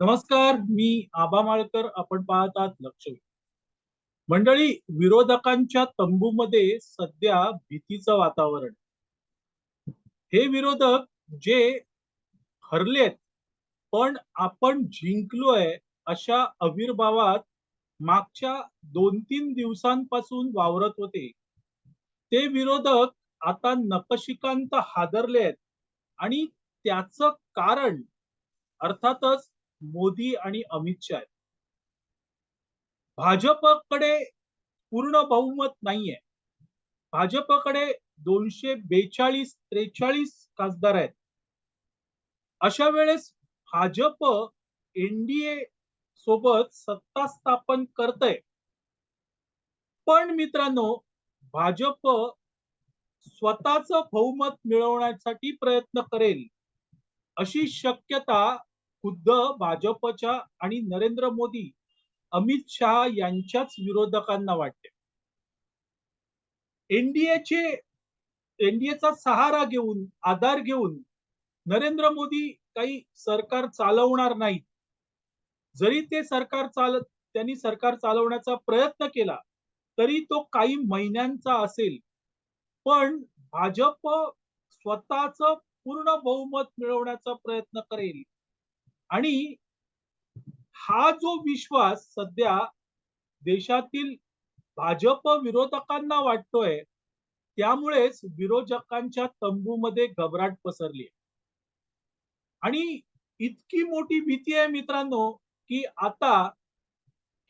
नमस्कार मी आबा माळकर. आपण पाहत आहात लक्ष मंडळी विरोधकांच्या तंबूमध्ये सध्या भीतीचं वातावरण. हे विरोधक जे हरलेत पण आपण जिंकलोय अशा आविर्भावात मागच्या दोन तीन दिवसांपासून वावरत होते. ते विरोधक आता नकशिकांत हादरले आहेत आणि त्याचं कारण अर्थातच मोदी आणि अमित शाह भाजपकडे पूर्ण बहुमत नाहीये. भाजपकडे दोनशे बेचाळीस त्रेचाळीस खासदार आहेत. अशा वेळेस भाजप एनडीए सोबत सत्ता स्थापन करतय. पण मित्रांनो भाजप स्वतःच बहुमत मिळवण्यासाठी प्रयत्न करेल अशी शक्यता खुद्द भाजपच्या आणि नरेंद्र मोदी अमित शहा यांच्याच विरोधकांना वाटते. एनडीएचे एनडीएचा सहारा घेऊन आधार घेऊन नरेंद्र मोदी काही सरकार चालवणार नाहीत. जरी ते सरकार चाल त्यांनी सरकार चालवण्याचा प्रयत्न केला तरी तो काही महिन्यांचा असेल. पण भाजप स्वतःच पूर्ण बहुमत मिळवण्याचा प्रयत्न करेल. आणि हा जो विश्वास सध्या देशातील भाजप विरोधकांना वाटतोय त्यामुळेच विरोधकांच्या तंबूमध्ये घबराट पसरली आणि इतकी मोठी भीती आहे मित्रांनो की आता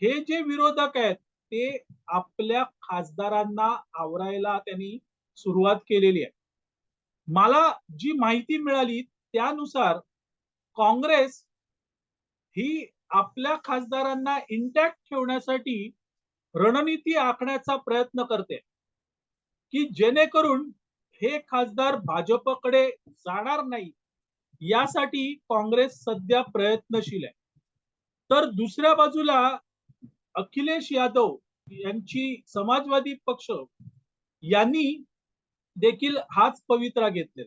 हे जे विरोधक आहेत ते आपल्या खासदारांना आवरायला त्यांनी सुरुवात केलेली आहे. मला जी माहिती मिळाली त्यानुसार काँग्रेस ही आपल्या खासदारांना इंटॅक्ट ठेवण्यासाठी रणनीती आखण्याचा प्रयत्न करते. की जेणेकरून हे खासदार भाजपकडे जाणार नाही यासाठी काँग्रेस सध्या प्रयत्नशील आहे. तर दुसऱ्या बाजूला अखिलेश यादव यांची समाजवादी पक्ष यांनी देखील हाच पवित्रा घेतले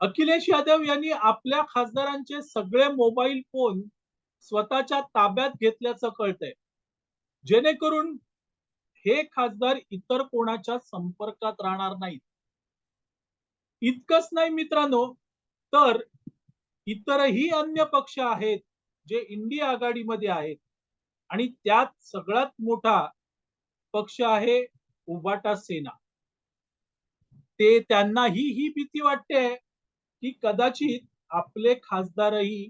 अखिलेश यादव यांनी आपल्या खासदारांचे सगळे मोबाईल फोन स्वतःच्या ताब्यात घेतल्याचं कळतंय. जेणेकरून हे खासदार इतर कोणाच्या संपर्कात राहणार नाहीत. इतकंच नाही मित्रांनो तर इतरही अन्य पक्ष आहेत जे इंडिया आघाडीमध्ये आहेत. आणि त्यात सगळ्यात मोठा पक्ष आहे उबाटा सेना. ते त्यांनाही ही भीती वाटते की कदाचित आपले खासदारही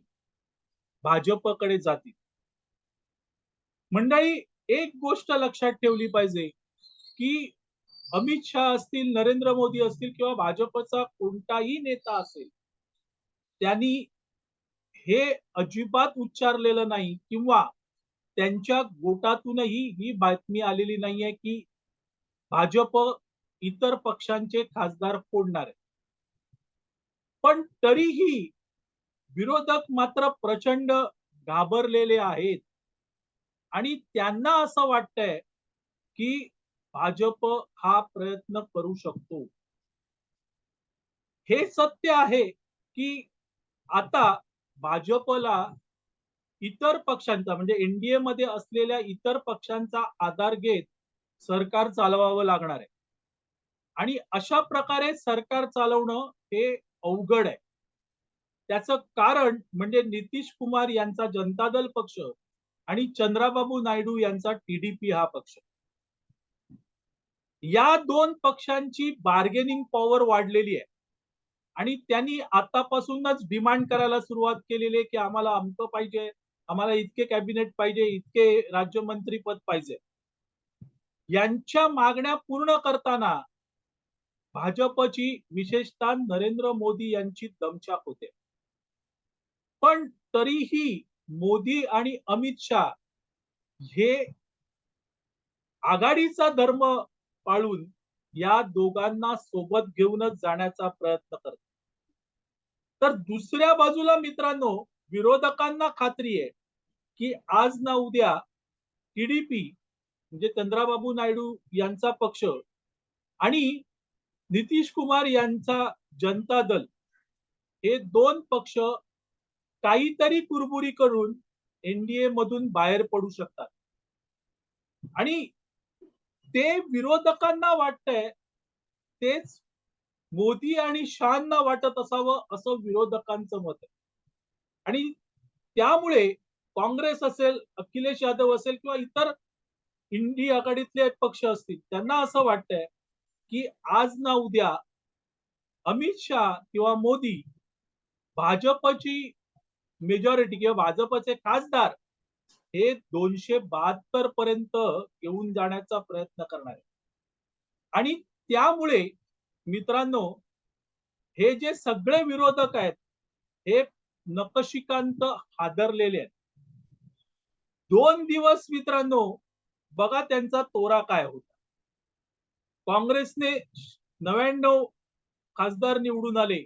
भाजपकडे जातील. मंडळी एक गोष्ट लक्षात ठेवली पाहिजे की अमित शहा असतील नरेंद्र मोदी असतील किंवा भाजपचा कोणताही नेता असेल त्यांनी हे अजिबात उच्चारलेलं नाही किंवा त्यांच्या गोटातूनही ही बातमी आलेली नाहीये की भाजप इतर पक्षांचे खासदार फोडणार आहे. पण तरीही विरोधक मात्र प्रचंड घाबरलेले आहेत. आणि त्यांना असं वाटतंय की भाजप हा प्रयत्न करू शकतो. हे सत्य आहे की आता भाजपला इतर पक्षांचा म्हणजे एनडीए मध्ये असलेल्या इतर पक्षांचा आधार घेत सरकार चालवावं लागणार आहे. आणि अशा प्रकारे सरकार चालवणं हे अवघड आहे. त्याचं कारण म्हणजे नितीश कुमार यांचा जनता दल पक्ष आणि चंद्राबाबू नायडू यांचा टीडीपी हा पक्ष. या दोन पक्षांची बार्गेनिंग पॉवर वाढलेली आहे. आणि त्यांनी आतापासूनच डिमांड करायला सुरुवात केलेली आहे की आम्हाला अमकं पाहिजे आम्हाला इतके कॅबिनेट पाहिजे इतके राज्यमंत्री पद पाहिजे. यांच्या मागण्या पूर्ण करताना भाजपची विशेषतः नरेंद्र मोदी यांची दमछाक होते. पण तरीही मोदी आणि अमित शाह हे आघाडीचा धर्म पाळून या दोघांना सोबत घेऊनच जाण्याचा प्रयत्न करतात. तर दुसऱ्या बाजूला मित्रांनो विरोधकांना खात्री आहे की आज ना उद्या टीडीपी म्हणजे चंद्राबाबू नायडू यांचा पक्ष आणि नितीश कुमार यांचा जनता दल. हे दोन पक्ष काहीतरी कुरबुरी करून एनडीए मधून बाहेर पडू शकतात. आणि ते विरोधकांना वाटतंय तेच मोदी आणि शहांना वाटत असावं असं विरोधकांचं मत आहे. आणि त्यामुळे काँग्रेस असेल अखिलेश यादव असेल किंवा इतर इंडी आघाडीतले पक्ष असतील त्यांना असं वाटतंय की आज ना उद्या अमित शहा किंवा मोदी भाजपची मेजॉरिटी किंवा भाजपचे खासदार हे दोनशे बहात्तर पर्यंत घेऊन जाण्याचा प्रयत्न करणार आहे आणि त्यामुळे मित्रांनो हे जे सगळे विरोधक आहेत हे नकशिकांत हादरलेले आहेत. दोन दिवस मित्रांनो बघा त्यांचा तोरा काय होता. काँग्रेसने नव्याण्णव खासदार निवडून आले.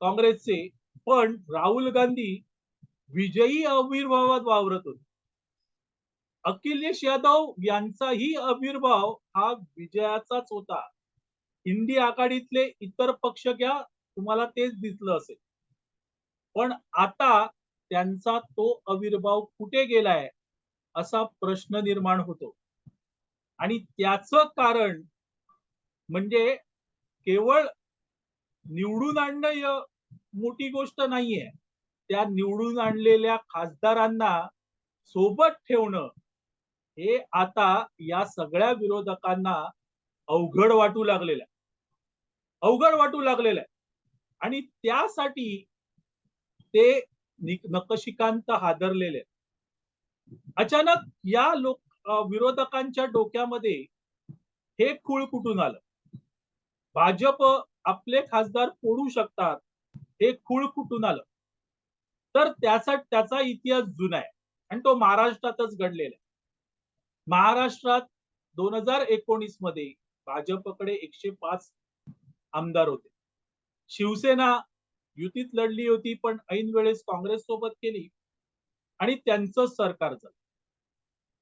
काँग्रेसचे पण राहुल गांधी विजयी आविर्भावात वावरत होते. अखिलेश यादव यांचाही आविर्भाव हा विजयाचाच होता. हिंदी आघाडीतले इतर पक्ष घ्या तुम्हाला तेच दिसलं असेल. पण आता त्यांचा तो आविर्भाव कुठे गेलाय असा प्रश्न निर्माण होतो. आणि त्याचं कारण म्हणजे केवळ निवडून आणणं मोठी गोष्ट नाहीये. त्या निवडून आणलेल्या खासदारांना सोबत ठेवणं हे आता या सगळ्या विरोधकांना अवघड वाटू लागलेलं आहे अवघड वाटू लागलेलं आहे आणि त्यासाठी ते नकशिकांत हादरलेले अचानक या लोक विरोधकांच्या डोक्यामध्ये हे खूळ कुठून आलं? भाजप आपले खासदार फोडू शकतात हे खूळ कुठून आलं? तर त्याचा त्याचा इतिहास जुना आहे आणि तो महाराष्ट्रातच घडलेला आहे. महाराष्ट्रात दोन हजार एकोणीसमध्ये भाजपकडे एकशे पाच आमदार होते. शिवसेना युतीत लढली होती पण ऐन वेळेस काँग्रेस सोबत केली आणि त्यांचं सरकार झालं.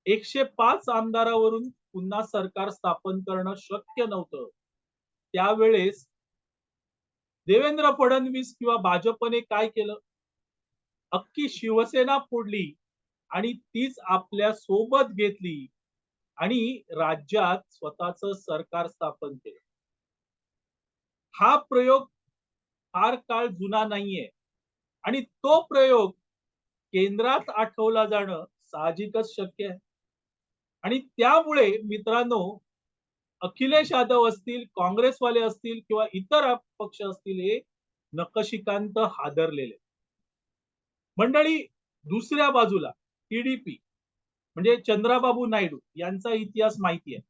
एकशे पाच आमदारावरून पुन्हा सरकार स्थापन करणं शक्य नव्हतं. त्यावेळेस देवेंद्र फडणवीस किंवा भाजपने काय केलं? अख्खी शिवसेना फोडली आणि तीच आपल्यासोबत घेतली आणि राज्यात स्वतःच सरकार स्थापन केलं. हा प्रयोग फार काळ जुना नाहीये आणि तो प्रयोग केंद्रात आठवला जाणं साहजिकच शक्य आहे. आणि त्यामुळे मित्रांनो अखिलेश यादव असतील काँग्रेसवाले असतील किंवा इतर पक्ष असतील हे नकशिकांत हादरलेले. मंडळी दुसऱ्या बाजूला टीडीपी म्हणजे चंद्राबाबू नायडू यांचा इतिहास माहिती आहे.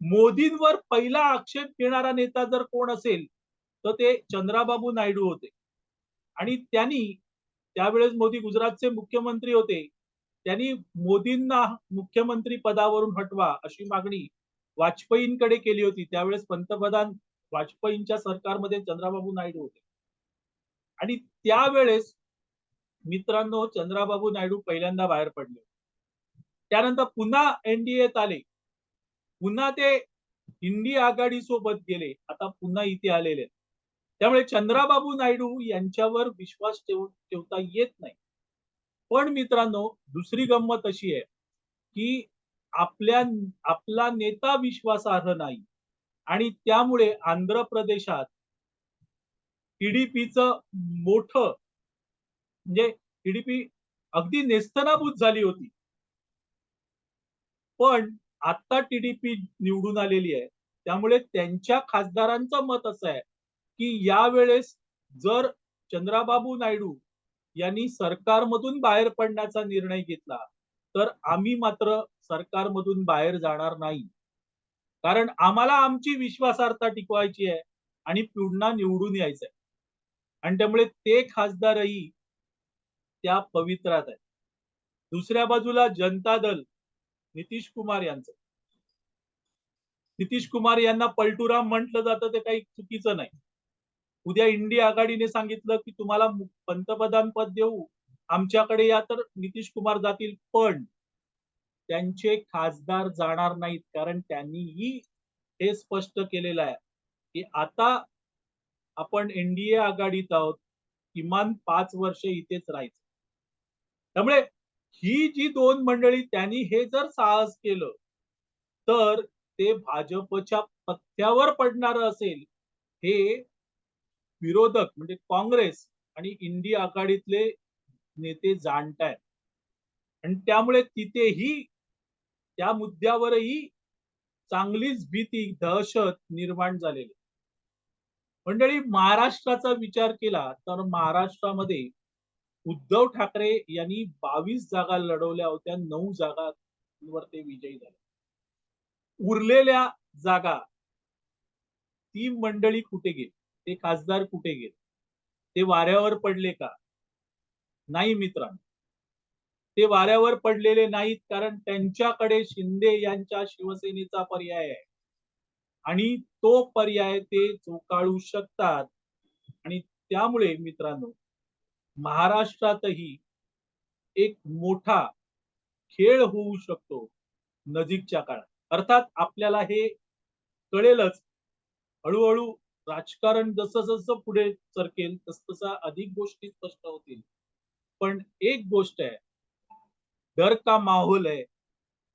मोदींवर पहिला आक्षेप घेणारा नेता जर कोण असेल तर ते चंद्राबाबू नायडू होते. आणि त्यांनी त्यावेळेस मोदी गुजरातचे मुख्यमंत्री होते त्यांनी मोदींना मुख्यमंत्री पदावरून हटवा अशी मागणी वाजपेयींकडे केली होती. त्यावेळेस पंतप्रधान वाजपेयींच्या सरकारमध्ये चंद्राबाबू नायडू होते. आणि त्यावेळेस मित्रांनो चंद्राबाबू नायडू पहिल्यांदा बाहेर पडले. त्यानंतर पुन्हा एनडीएत आले. पुन्हा ते हिंदी आघाडी सोबत गेले. आता पुन्हा इथे आलेले. त्यामुळे चंद्राबाबू नायडू यांच्यावर विश्वास ठेव ठेवता येत नाही. पण मित्रांनो दुसरी गंमत अशी आहे की आपल्या आपला नेता विश्वासार्ह नाही. आणि त्यामुळे आंध्र प्रदेशात टीडीपीच मोठ म्हणजे टीडीपी अगदी नेस्तनाभूत झाली होती. पण आता टीडीपी निवडून आलेली आहे. त्यामुळे त्यांच्या खासदारांचं मत असं आहे की यावेळेस जर चंद्राबाबू नायडू यांनी सरकारमधून बाहेर पडण्याचा निर्णय घेतला तर आम्ही मात्र सरकारमधून बाहेर जाणार नाही. कारण आम्हाला आमची विश्वासार्हता टिकवायची आहे आणि पुन्हा निवडून यायचंय. आणि त्यामुळे ते खासदारही त्या पवित्रात आहेत. दुसऱ्या बाजूला जनता दल नितीश कुमार यांचं. नितीश कुमार यांना पलटुराम म्हटलं जातं ते काही चुकीचं नाही. उद्या इंडिया आघाडीने सांगितलं की तुम्हाला पंतप्रधान पद देऊ आमच्याकडे या तर नितीश कुमार जातील पण त्यांचे खासदार जाणार नाहीत. कारण त्यांनीही हे स्पष्ट केलेलं आहे की आता आपण एनडीए आघाडीत आहोत. किमान पाच वर्ष इथेच राहायचं. त्यामुळे ही जी दोन मंडळी त्यांनी हे जर साहस केलं तर ते भाजपच्या पथ्यावर पडणार असेल हे विरोधक म्हणजे काँग्रेस आणि इंडिया आघाडीतले नेते जाणतायत. आणि त्यामुळे तिथेही त्या मुद्द्यावरही चांगलीच भीती दहशत निर्माण झालेली. मंडळी महाराष्ट्राचा विचार केला तर महाराष्ट्रामध्ये उद्धव ठाकरे यांनी बावीस जागा लढवल्या होत्या नऊ जागांवर ते विजयी झाले. उरलेल्या जागा ती मंडळी कुठे गेली? ते खासदार कुठे गेले? ते वाऱ्यावर पडले का? नाही मित्रांनो. ते वाऱ्यावर पडलेले नाहीत कारण त्यांच्याकडे शिंदे यांच्या शिवसेनेचा पर्याय आहे. आणि तो पर्याय ते चोकाळू शकतात. आणि त्यामुळे मित्रांनो महाराष्ट्रातही एक मोठा खेळ होऊ शकतो नजीकच्या काळात. अर्थात आपल्याला हे कळेलच. हळूहळू राजकारण जसं जसं पुढे सरकेल तस तसा अधिक गोष्टी स्पष्ट होतील. पण एक गोष्ट आहे डर का माहोल आहे?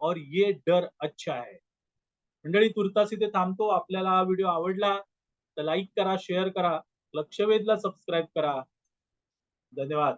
और ये डर अच्छा आहे मंडळी तुर्तास इथे थांबतो. आपल्याला हा व्हिडिओ आवडला तर लाईक करा शेअर करा लक्षवेधला सबस्क्राईब करा. धन्यवाद.